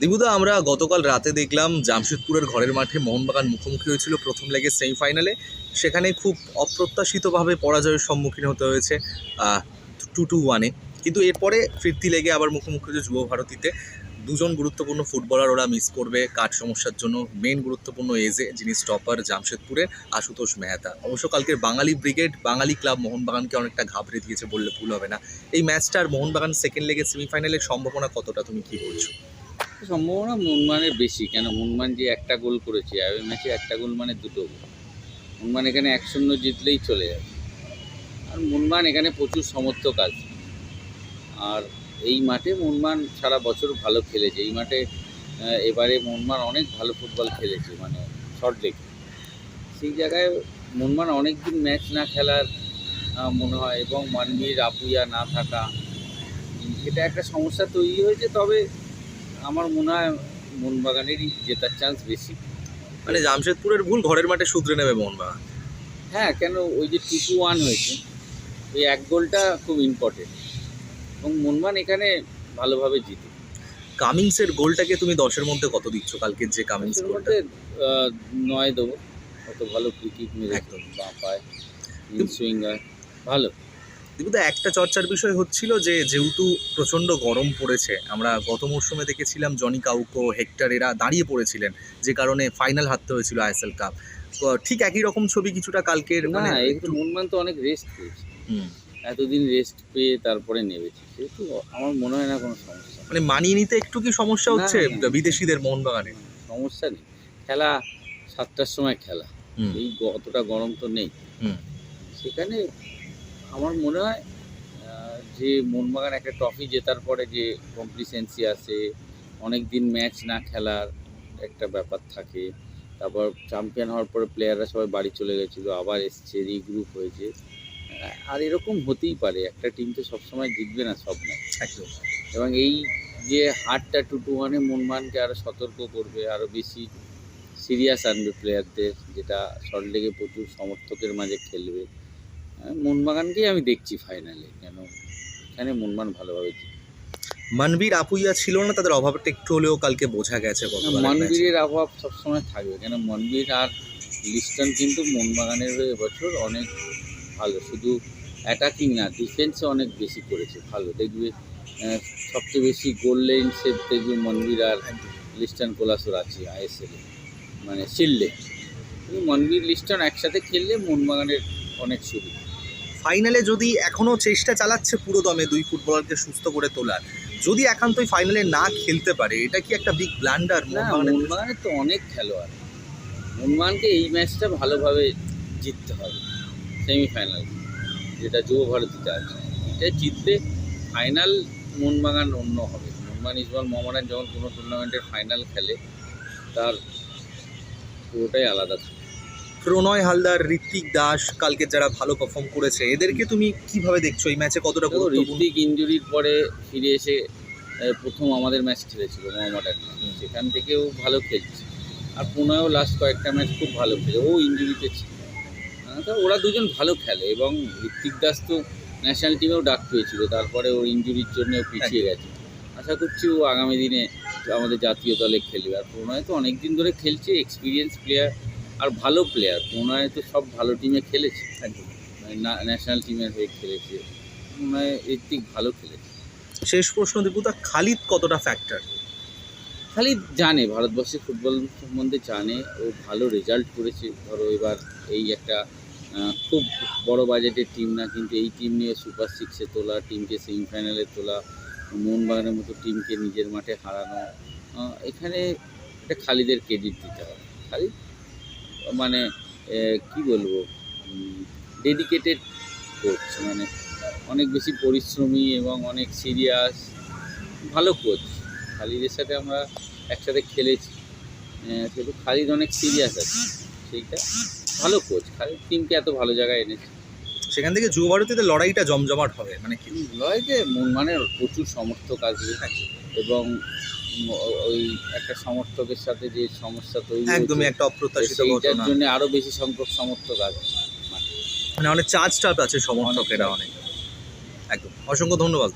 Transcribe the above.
দিবুদা আমরা গতকাল রাতে দেখলাম জামশেদপুরের ঘরের মাঠে মোহনবাগান মুখোমুখি হয়েছিল প্রথম লেগের সেমিফাইনালে। সেখানে খুব অপ্রত্যাশিতভাবে পরাজয়ের সম্মুখীন হতে হয়েছে টু টু ওয়ানে। কিন্তু এরপরে ফিরতি লেগে আবার মুখোমুখি হয়েছে যুব ভারতীতে। দুজন গুরুত্বপূর্ণ ফুটবলার ওরা মিস করবে কাঠ সমস্যার জন্য। মেন গুরুত্বপূর্ণ এজে যিনি স্টপার জামশেদপুরের আশুতোষ মেহতা। অবশ্য কালকের বাঙালি ব্রিগেড বাঙালি ক্লাব মোহনবাগানকে অনেকটা ঘাবড়ে দিয়েছে বললে ভুল হবে না। এই ম্যাচটার মোহনবাগান সেকেন্ড লেগের সেমিফাইনালের সম্ভাবনা কতটা, তুমি কি বলছো? সম্ভাবনা মুনমানের বেশি, কেন মুনমান যে একটা গোল করেছে ওই ম্যাচে একটা গোল মানে দুটো গোল। মুনমান এখানে এক শূন্য জিতলেই চলে যাবে। আর মুনমান এখানে প্রচুর সমর্থক আছে। আর এই মাঠে মুনমান সারা বছর ভালো খেলেছে। এই মাঠে এবারে মুনমান অনেক ভালো ফুটবল খেলেছে মানে শর্ট লেগে। সেই জায়গায় মুনমান অনেক দিন ম্যাচ না খেলার মনে হয়, এবং মানবীর আপুইয়া না থাকা এটা একটা সমস্যা তৈরি হয়েছে। তবে আমার মনে হয় মোহনবাগানেরই জেতার চান্স বেশি। মানে জামশেদপুরের ভুল ঘরের মাঠে শুধরে নেবে মোহনবাগান। হ্যাঁ কেন ওই যে টু টু ওয়ান হয়েছে ওই এক গোলটা খুব ইম্পর্টেন্ট এবং মোহনবাগান এখানে ভালোভাবে জিতে। কামিংসের গোলটাকে তুমি দশের মধ্যে কত দিচ্ছ? কালকের যে কামিংস গোলটা। নয় দেবো। কত ভালো ক্রিকেট মেরে একদম। বাঁ পায় সুইঙ্গার ভালো। কিন্তু একটা চর্চার বিষয় হচ্ছিল যে যেহেতু প্রচণ্ড গরম পড়েছে আমরা গত মরশুমে দেখেছিলাম জনি কাউকো হেক্টর এরা দাঁড়িয়ে পড়েছিলেন যে কারণে ফাইনাল হারতে হয়েছিল আইএসএল কাপ ঠিক একই রকম ছবি কিছুটা কালকের মানে একটু মোহনবাগান তো অনেক রেস্ট পেয়েছে হুম। এতদিন রেস্ট পেয়ে তারপরে নেমেছে সেহেতু আমার মনে হয় না কোনো সমস্যা মানে মানিয়ে নিতে একটু কি সমস্যা হচ্ছে। বিদেশিদের মোহনবাগানে সমস্যা নেই খেলা সাতটার সময় খেলা। এই অতটা গরম তো নেই হুম। সেখানে আমার মনে হয় যে মোহনবাগান একটা ট্রফি জেতার পরে যে কমপ্লিসেন্সি আছে অনেক দিন ম্যাচ না খেলার একটা ব্যাপার থাকে। তারপর চ্যাম্পিয়ন হওয়ার পরে প্লেয়াররা সবাই বাড়ি চলে গেছিল আবার এসছে রিগ্রুপ হয়েছে। আর এরকম হতেই পারে একটা টিম তো সবসময় জিতবে না সব ম্যাচ এবং এই যে হারটা টু টু ওয়ানে মনমানকে আরও সতর্ক করবে আরও বেশি সিরিয়াস আনবে প্লেয়ারদের যেটা সল্টলেগে প্রচুর সমর্থকের মাঝে খেলবে। মোহনবাগানকেই আমি দেখছি ফাইনালে কেন এখানে মনমান ভালোভাবে। মানবীর আপুইয়া ছিল না তাদের অভাবটা একটু হলেও কালকে বোঝা গেছে। মনবীরের অভাব সবসময় থাকবে কেন মনবীর আর লিস্টন কিন্তু মোহনবাগানের হয়ে এবছর অনেক ভালো শুধু অ্যাটাকিং না ডিফেন্সে অনেক বেশি করেছে ভালো দেখবে সবচেয়ে বেশি গোল লাইন সেভ দেখবে মনবীর আর। লিস্টন কোলাসোর আছে আইএসএল মানে শিল্ডে মনবীর লিস্টন একসাথে খেললে মোহনবাগানের অনেক সুবিধা ফাইনালে যদি এখনও চেষ্টা চালাচ্ছে পুরো দমে দুই ফুটবলারকে সুস্থ করে তোলার যদি একান্তই ফাইনালে না খেলতে পারে এটা কি একটা বিগ ব্লান্ডার না মোহনবাগানের তো অনেক খেলোয়াড়। মোহনবাগানকে এই ম্যাচটা ভালোভাবে জিততে হবে সেমিফাইনাল যেটা যুব ভারতীতে আছে এটা জিতলে ফাইনাল মোহনবাগান অন্য হবে। মোহনবাগান ইসবল মোহামেডান যখন কোনো টুর্নামেন্টের ফাইনাল খেলে তার পুরোটাই আলাদা থাকে। প্রণয় হালদার ঋত্বিক দাস কালকে যারা ভালো পারফর্ম করেছে এদেরকে তুমি কীভাবে দেখছ? এই ম্যাচে কতটা ঋত্বিক ইঞ্জুরির পরে ফিরে এসে প্রথম আমাদের ম্যাচ খেলেছিল মোহামেডান হুম। সেখান থেকেও ভালো খেলছে। আর পুনয়ও লাস্ট কয়েকটা ম্যাচ খুব ভালো খেলে ও ইঞ্জুরিতে ছিল। আহ, তো ওরা দুজন ভালো খেলে এবং ঋত্বিক দাস তো ন্যাশনাল টিমেও ডাক পেয়েছিল তারপরে ওর ইঞ্জুরির জন্য পিছিয়ে গেছে। আশা করছি ও আগামী দিনে আমাদের জাতীয় দলে খেলবে। আর প্রণয় তো অনেক দিন ধরে খেলছে এক্সপিরিয়েন্স প্লেয়ার আর ভালো প্লেয়ার প্রণয় তো সব ভালো টিমে খেলেছে। মানে না- ন্যাশনাল টিমের হয়ে খেলেছে। প্রণয় ঋত্বিক ভালো খেলেছে। শেষ প্রশ্ন দীপুদা খালিদ কতটা ফ্যাক্টর খালিদ জানে ভারতবর্ষের ফুটবল সম্বন্ধে জানে। ও ভালো রেজাল্ট করেছে। ধরো এবার এই একটা খুব বড় বাজেটের টিম না কিন্তু এই টিম নিয়ে সুপার সিক্সে তোলা টিমকে সেমিফাইনালে তোলা মোহনবাগানের মতো টিমকে নিজের মাঠে হারানো এখানে একটা খালিদের ক্রেডিট দিতে হবে। খালিদ মানে কি বলব? ডেডিকেটেড কোচ মানে অনেক বেশি পরিশ্রমী এবং অনেক সিরিয়াস ভালো কোচ খালিদের সাথে আমরা একসাথে খেলেছি। কিন্তু খালিদ অনেক সিরিয়াস আছে, সেইটা ভালো কোচ খালিদ টিমকে এত ভালো জায়গায় এনেছে। সেখান থেকে যুব ভারতীতে লড়াইটা জমজমাট হবে মানে কি? লড়াইতে মন মানে প্রচুর সমর্থক আসবে। এবং উম, ও- ওই একটা সমর্থকের সাথে যে সমস্যা তৈরি একদমই একটা অপ্রত্যাশিত ঘটনা। জন্য আরও বেশি সংখ্যক সমর্থক আসবে। মানে অনেক চার্জ আছে সমর্থকেরা অনেক। একদম। অসংখ্য ধন্যবাদ